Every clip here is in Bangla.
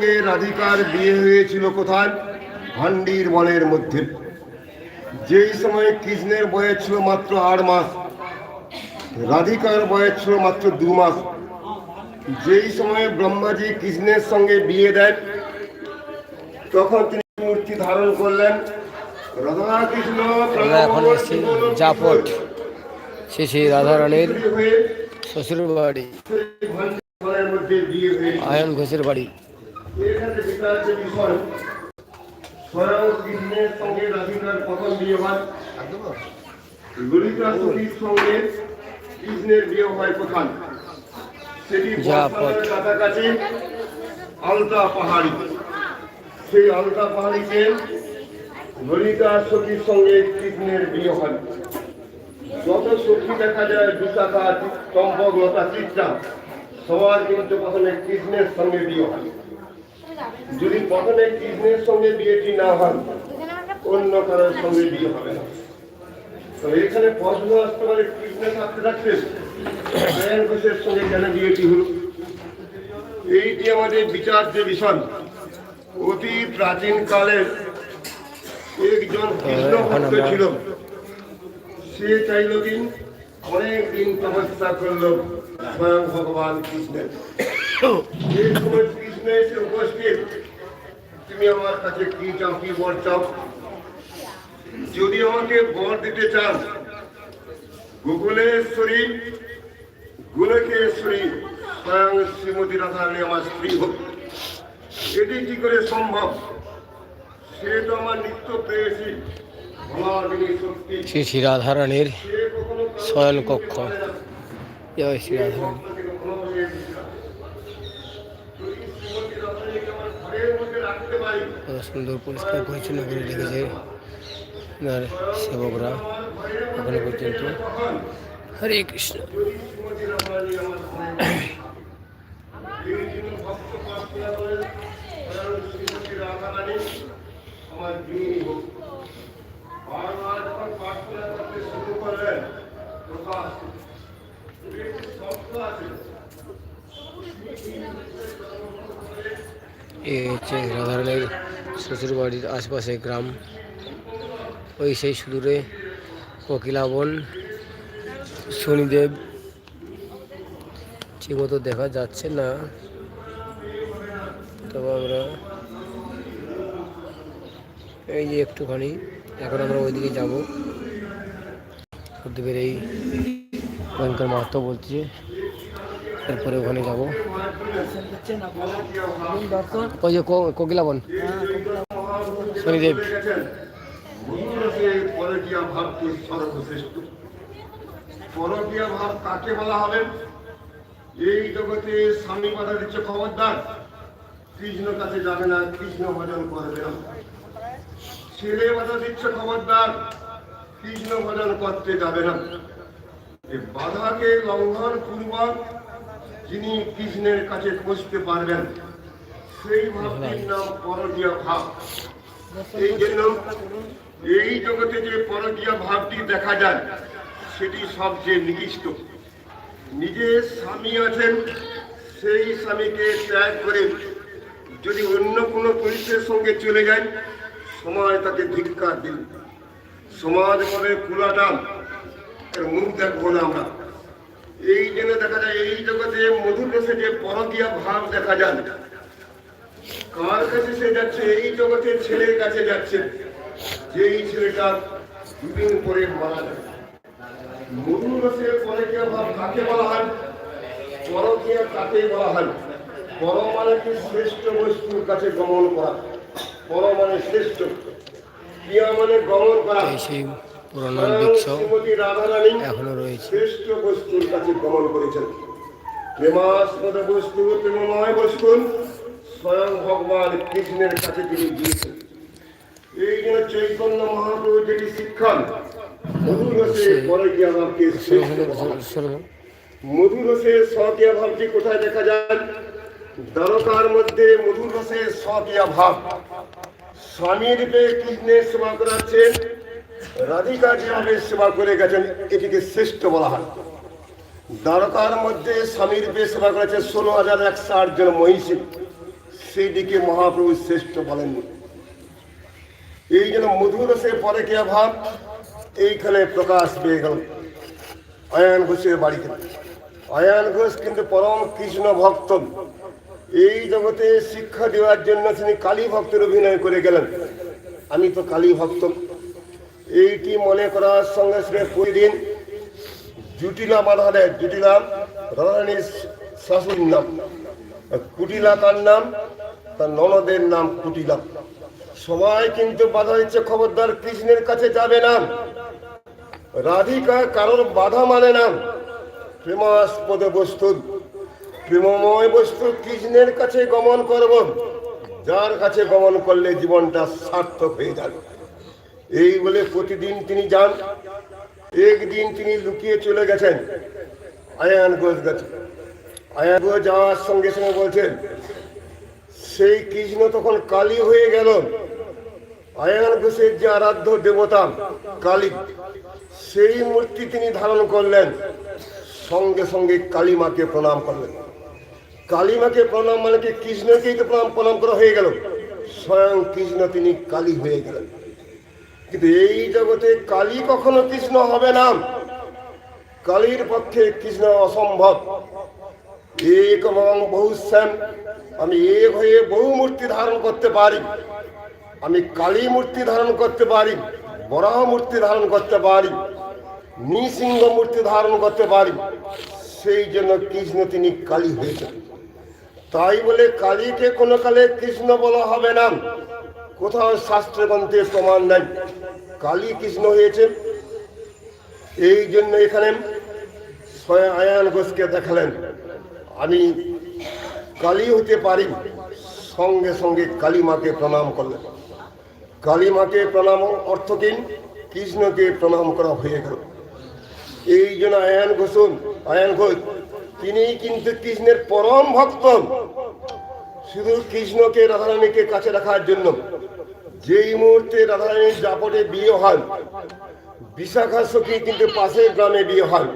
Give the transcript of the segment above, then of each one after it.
সঙ্গে রাধিকার বিয়ে হয়েছিল কোথায়? ভান্ডির বনের মধ্যে। যেই সময় কৃষ্ণের বয়স ছিল মাত্র আট মাস রাধিকার বয়স ছিল মাত্র দু মাস যেই সময়ে ব্রহ্মাজি কৃষ্ণের সঙ্গে বিয়ে দেন তখন তিনি মূর্তি ধারণ করলেন। রাধা কৃষ্ণ আমরা এখন এসেছি জাপট শ্রী শ্রী রাধারানীর শ্বশুর বাড়ি সেই আয়ন ঘোষের বাড়ি। এখানে বিচার্য বিষয় স্বয়ং কৃষ্ণের সঙ্গে রাধিকার প্রথম বিয়ে হয় সতীর সঙ্গে কৃষ্ণের বিয়ে হয় কোথায় সেটি কাছাকাছি আলতা পাহাড়ি। সেই আলতা পাহাড়িতে ললিতা সতীর সঙ্গে কৃষ্ণের বিয়ে হয়। যত সখী দেখা যায়, বিশাখা চম্পক লতা, চিত্রা, সবার কিন্তু প্রথমে কৃষ্ণের সঙ্গে বিয়ে হয় যদি প্রথমে কৃষ্ণের সঙ্গে বিয়েটি না হয় অন্য কারোর সঙ্গে বিয়ে হবে না। তো এখানে প্রশ্ন আসতে পারে কৃষ্ণের থাকতে থাকতে ঘোষের সঙ্গে কেন বিয়েটি হলো? এইটি আমাদের বিচার্য বিষয় অতি প্রাচীন কালের একজন কৃষ্ণ ভক্ত ছিল। সে চাইল কি অনেক দিন তপস্যা করল স্বয়ং ভগবান কৃষ্ণের। যে এসে উপস্থিত। তুমি আমার কাছে কি চাও কি বর চাও? যদি আমাকে বর দিতে চান গুগলেশ্বরী গুণকেশ্বরী স্বয়ং শ্রীমতী রাধারানী আমার স্ত্রী হোক। এটি কি করে সম্ভব? সে তো আমার নিত্য ভোলাদিনী শ্রী শ্রী রাধারানীর শয়ন কক্ষ জয় শ্রী রাধারানী। কত সুন্দর পরিষ্কার পরিচ্ছন্ন করে রেখেছে এনার সেবকরা এখনও পর্যন্ত হরে কৃষ্ণ আমার যিনি হোক বারবার যখন প্রার্থনা করতে শুরু করলেন প্রকাশ এই হচ্ছে রাধারানীর শ্বশুরবাড়ির আশপাশে গ্রাম। ওই সেই সুদূরে কোকিলাবন শনিদেব। ঠিকমতো দেখা যাচ্ছে না। তবে আমরা এই যে একটুখানি, এখন আমরা ওইদিকে যাব। প্রদীপের এই ভয়ঙ্কর মাহাত্ম বলছে তারপরে ওখানে যাব। ওই যে কো- কোকিলাবন শনিদেব। ভাব কাকে বলা হবে এই জগতে স্বামী কথা দিচ্ছে খবরদার কৃষ্ণ কাছে যাবে না কৃষ্ণ ভজন করবে না ছেলে বাধা দিচ্ছে খবরদার কৃষ্ণ ভজন করতে যাবে না বাধাকে লঙ্ঘন পূর্বক যিনি কৃষ্ণের কাছে পৌঁছতে পারবেন সেই ভাবটির নাম পরকীয়া ভাব। এই জন্য এই জগতে যে পরকীয়া ভাবটি দেখা যায় সেটি সবচেয়ে নিকৃষ্ট। নিজের স্বামী আছেন সেই স্বামীকে ত্যাগ করে যদি অন্য কোনো পুরুষের সঙ্গে চলে যায় সমাজ তাকে ধিক্কার দিন সমাজ বলে কুলাটান মুখ দেখব না আমরা। এই জন্য দেখা যায়, এই জগতে মধুর রসে যে পরকীয়া ভাব দেখা যায়। কার কাছে সে যাচ্ছে? এই জগতের ছেলের কাছে যাচ্ছে। যেই ছেলেটা দুদিন পরে মারা যাবে মধুর রসের পরকীয়া ভাব কাকে বলা হয়? পরকীয়া কাকে বলা হয়? পর মানে কি শ্রেষ্ঠ বস্তুর কাছে গমন করা। পর মানে শ্রেষ্ঠ। ক্রিয়া মানে গমন করা। এই পুরনো বৃক্ষ এখনও রয়েছে। শ্রেষ্ঠ বস্তুর কাছে গমন করেছেন। প্রেমাস্পদ বস্তু প্রেমময় বস্তু স্বয়ং ভগবান কৃষ্ণের কাছে তিনি গিয়েছেন। এই জন্য চৈতন্য মহাপ্রভু যেটি শিক্ষা মধুর রসে পরে গিয়ে আমাকে মধুর রসের সকিয়া ভাবটি কোথায় দেখা যায়? দ্বারকার মধ্যে মধুর রসের সকিয়া ভাব। স্বামী রূপে কৃষ্ণের সেবা করাচ্ছেন। রাধিকা যেভাবে সেবা করে গেছেন, এটিকে শ্রেষ্ঠ বলা হয়। দ্বারকার মধ্যে স্বামী রূপে সেবা করেছে ষোলো হাজার একশো আট জন মহিষী। সেইদিকে মহাপ্রভু শ্রেষ্ঠ বলেননি এই জন্য মধুর সে পরে কে ভাব, এইখানে প্রকাশ পেয়ে গেল। আয়ান ঘোষের বাড়িতে। আয়ান ঘোষ কিন্তু পরম কৃষ্ণ ভক্ত। এই জগতে শিক্ষা দেওয়ার জন্য তিনি কালী ভক্তের অভিনয় করে গেলেন। আমি তো কালী ভক্ত। এইটি মনে করার সঙ্গে সঙ্গে প্রতিদিন জুটিলা বাধা দেয় জুটিলা রাধারানীর শাশুড়ির নাম, কুটিলা তার নাম, তার ননদের নাম কুটিলা। সবাই কিন্তু বাধা দিচ্ছে, খবরদার কৃষ্ণের কাছে যাবে না। রাধিকা কারোর বাধা মানে না। প্রেমাস্পদ বস্তু, প্রেমময় বস্তু কৃষ্ণের কাছে গমন করব। যার কাছে গমন করলে জীবনটা সার্থক হয়ে যাবে। এই বলে প্রতিদিন তিনি যান। একদিন তিনি লুকিয়ে চলে গেছেন। আয়ান ঘোষ গেছে আয়ান ঘোষ যাওয়ার সঙ্গে সঙ্গে বলছেন, সেই কৃষ্ণ তখন কালী হয়ে গেল। আয়ান ঘোষের যে আরাধ্য দেবতা কালী, সেই মূর্তি তিনি ধারণ করলেন। সঙ্গে সঙ্গে কালীমাকে প্রণাম করলেন। কালীমাকে প্রণাম মানে কি কৃষ্ণকেই তো প্রণাম প্রণাম করা হয়ে গেল। স্বয়ং কৃষ্ণ তিনি কালী হয়ে গেলেন। কিন্তু এই জগতে কালী কখনো কৃষ্ণ হবে না। কালীর পক্ষে কৃষ্ণ অসম্ভব। এক এবং বহু শ্যাম আমি এক হয়ে বহু মূর্তি ধারণ করতে পারি। আমি কালী মূর্তি ধারণ করতে পারি, বরাহ মূর্তি ধারণ করতে পারি, নৃসিংহ মূর্তি ধারণ করতে পারি। সেই জন্য কৃষ্ণ তিনি কালী হয়েছেন। তাই বলে কালীকে কোনো কালে কৃষ্ণ বলা হবে না। কোথাও শাস্ত্র গ্রন্থে প্রমাণ নাই। কালী কৃষ্ণ হয়েছে। এই জন্য এখানে আয়ান ঘোষকে দেখালেন, আমি কালী হতে পারি, সঙ্গে সঙ্গে কালী মাকে প্রণাম করলেন। কালী মাকে প্রণাম অর্থ কিন কৃষ্ণকে প্রণাম করা হয়ে গেল। এই জন্য আয়ান ঘোষণ আয়ান ঘোষ, তিনি কিন্তু কৃষ্ণের পরম ভক্ত। শুধু কৃষ্ণকে, রাধারানীকে কাছে রাখার জন্য যেই মুহূর্তে রাধারানীর জাপটে বিয়ে হয় বিশাখা সখী কিন্তু পাশের গ্রামে বিয়ে হয়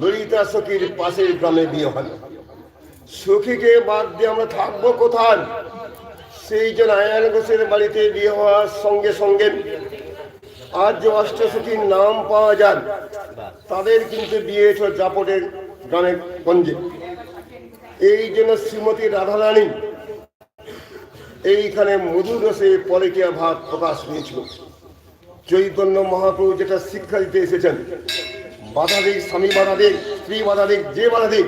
ললিতা সখীর পাশের গ্রামে বিয়ে হয় সখীকে বাদ দিয়ে আমরা থাকব কোথায়? সেই জন্য আয়ান ঘোষের বাড়িতে বিয়ে হওয়ার সঙ্গে সঙ্গে আজ যে অষ্টসখীর নাম পাওয়া যায় তাদের কিন্তু বিয়ে হয়েছিল জাপটের গ্রামে গঞ্জে। এই জন্য শ্রীমতী রাধারানী এইখানে মধুর রসে পলিকিয়া ভাব প্রকাশ পেয়েছিল চৈতন্য মহাপ্রভু যেটা শিক্ষা দিতে এসেছেন, বাধা দিক, স্বামী বাধা দিক, স্ত্রী বাধা দিক, যে বাধা দিক,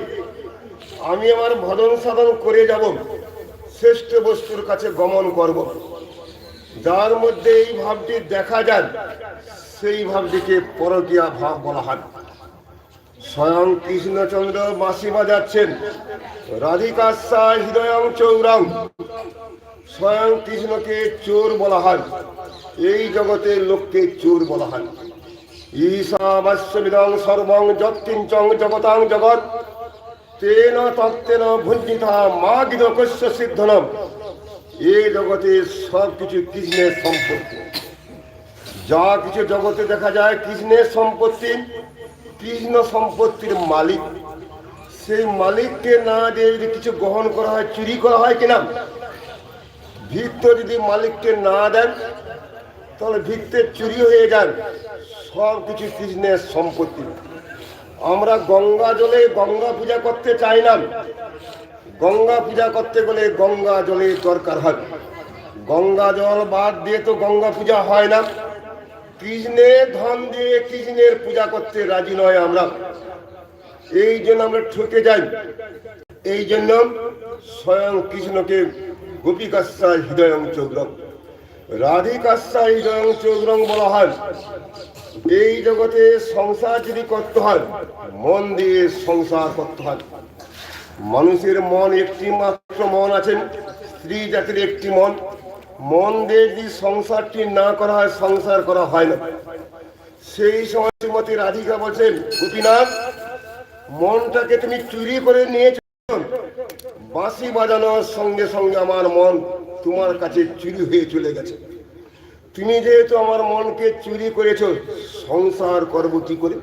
আমি আমার ভজন সাধন করে যাব, শ্রেষ্ঠ বস্তুর কাছে গমন করব। যার মধ্যে এই ভাবটি দেখা যায় সেই ভাবটিকে পরকীয়া ভাব বলা হয়। স্বয়ং কৃষ্ণচন্দ্র বাঁশি বাজাচ্ছেন রাধিকাশা হৃদয়ং চৌরাং। স্বয়ং কৃষ্ণকে চোর বলা হয়। এই জগতের লোককে চোর বলা হয়। ঈশাবাস্যবিদং সর্বং যৎকিঞ্চং জগতাং জগৎ। তেন তত্ত্বেন ভুঞ্জিতা মা গিদকস্য সিদ্ধনম। এই জগতে সব কিছু কৃষ্ণের সম্পত্তি। যা কিছু জগতে দেখা যায় কৃষ্ণের সম্পত্তি, কৃষ্ণ সম্পত্তির মালিক। সেই মালিককে না দিয়ে যদি কিছু গ্রহণ করা হয়, চুরি করা হয় কিনা? ভিত্ত যদি মালিককে না দেন, তাহলে ভিত্তের চুরি হয়ে যান। সব কিছু কৃষ্ণের সম্পত্তি। আমরা গঙ্গা জলে গঙ্গা পূজা করতে চাই না। গঙ্গা পূজা করতে গেলে গঙ্গা জলের দরকার হয়। গঙ্গা জল বাদ দিয়ে তো গঙ্গা পূজা হয় না। কৃষ্ণের ধন দিয়ে কৃষ্ণের পূজা করতে রাজি নয় আমরা। এই জন্য আমরা ঠকে যাই। এই জন্য স্বয়ং কৃষ্ণকে গোপীকাশা হৃদয়ং চৌদ্রং। রাধিকাশা হৃদয়ং চৌদ্রং বলা হয় এই জগতে সংসার যদি করতে হয় মন দিয়ে সংসার করতে হয় মানুষের মন একটি মাত্র মন আছেন স্ত্রী জাতির একটি মন। মন দিয়ে যদি সংসারটি না করা হয়, সংসার করা হয় না। সেই সময় শ্রীমতী রাধিকা বলছেন, গোপীনাথ, মনটাকে তুমি চুরি করে নিয়েছ বাঁশি বাজানোর সঙ্গে সঙ্গে আমার মন তোমার কাছে চুরি হয়ে চলে গেছে। তুমি যেহেতু আমার মনকে চুরি করেছ, সংসার করব কি করে?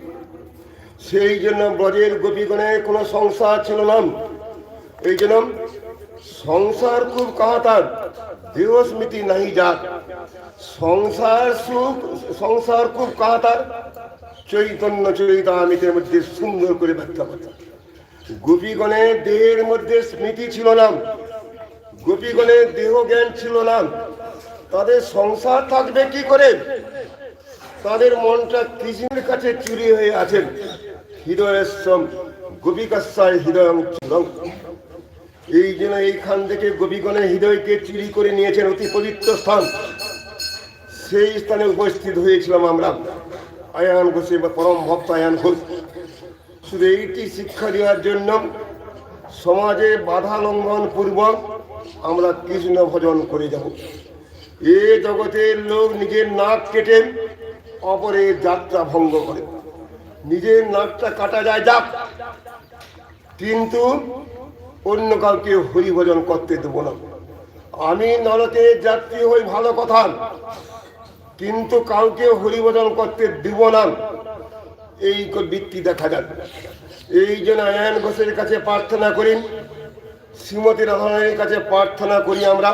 সেই জন্য ব্রজের গোপীগণে কোনো সংসার ছিল না। এই জন্য সংসার খুব কাহাতার দেহ স্মৃতি নাহি যাক সংসার সুখ, সংসার খুব কাহাতার চৈতন্য চরিতামিতের মধ্যে সুন্দর করে ব্যাখ্যা করছে গোপীগণের দেহের মধ্যে স্মৃতি ছিল না। গোপীগণের দেহ জ্ঞান ছিল না। তাদের সংসার থাকবে কি করে? তাদের মনটা কৃষ্ণের কাছে চুরি হয়ে আছেন হৃদয়ের সম গোপিকাশ্রয় হৃদয় এই জন্য এইখান থেকে গোপীগণের হৃদয়কে চুরি করে নিয়েছেন অতি পবিত্র স্থান। সেই স্থানে উপস্থিত হয়েছিলাম আমরা। আয়ান ঘোষে বা পরম ভক্ত আয়ান ঘোষ। শুধু এইটি শিক্ষা দেওয়ার জন্য সমাজে বাধা লঙ্ঘন পূর্বক আমরা কৃষ্ণ ভজন করে যাব। এ জগতের লোক নিজের নাক কেটে অপরের যাত্রা ভঙ্গ করে। নিজের নাকটা কাটা যায় যাক, কিন্তু অন্য কাউকে হরিভজন করতে দেবো না। আমি নরকে যাত্রী হই ভালো কথা, কিন্তু কাউকে হরিভজন করতে দিব না। এই বৃত্তি দেখা যাবে এই জন্য আয়ন ঘোষের কাছে প্রার্থনা করি, শ্রীমতী রাধারণের কাছে প্রার্থনা করি আমরা,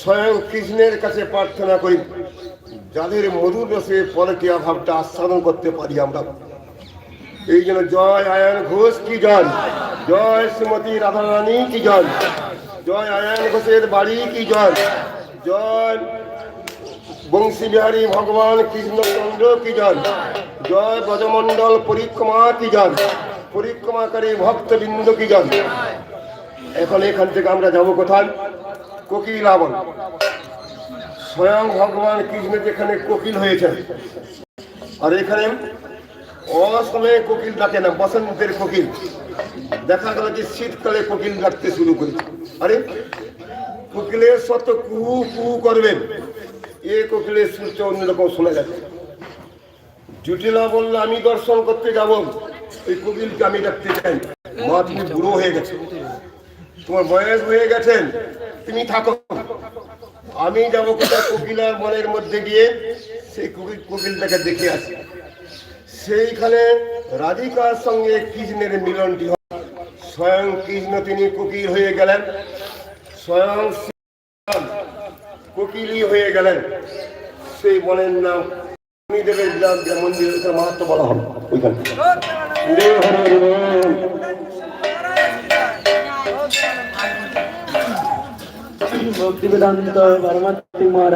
স্বয়ং কৃষ্ণের কাছে প্রার্থনা করি, যাদের মধুর রসে পরকীয়া ভাবটা আস্বাদন করতে পারি আমরা। এই জন্য জয় আয়ন ঘোষ কি জন জয় শ্রীমতী রাধারানী কি জন জয় আয়ন ঘোষের বাড়ি কি জন জয় বংশী বিহারী ভগবান কৃষ্ণচন্দ্র কি জয় জয় ব্রজমণ্ডল পরিক্রমা কি জয় পরিক্রমাকারী ভক্তবৃন্দ কি জয় এখন এখান থেকে আমরা যাব কোথায়? কোকিলাবন স্বয়ং ভগবান কৃষ্ণ যেখানে কোকিল হয়েছেন। আর এখানে অসময়ে কোকিল ডাকে না, বসন্তের কোকিল। দেখা গেল যে শীতকালে কোকিল ডাকতে শুরু করেছে। আরে, কোকিলের সত্য কুহু কুহু করবেন। এ কোকিলের সূর্য অন্যরকম শোনা যাচ্ছে। জুটিলা বলল আমি দর্শন করতে যাব। ওই কোকিলকে আমি ডাকতে চাই। মা, তুমি বুড়ো হয়ে গেছে। তোমার বয়স হয়ে গেছেন তুমি থাকো। আমি যাব কোথায়? কোকিলার মনের মধ্যে গিয়ে সেই কোকিল, কোকিলটাকে দেখে আসি। সেইখানে রাধিকার সঙ্গে কৃষ্ণের মিলনটি হয়। স্বয়ং কৃষ্ণ তিনি কোকিল হয়ে গেলেন। স্বয়ং কোকিলই হয়ে গেলেন। সেই বনের নাম দেবের নাম যে মন্দিরের মাহাত্ম বলা হবে ওইখানে। ভক্তি বেদান্ত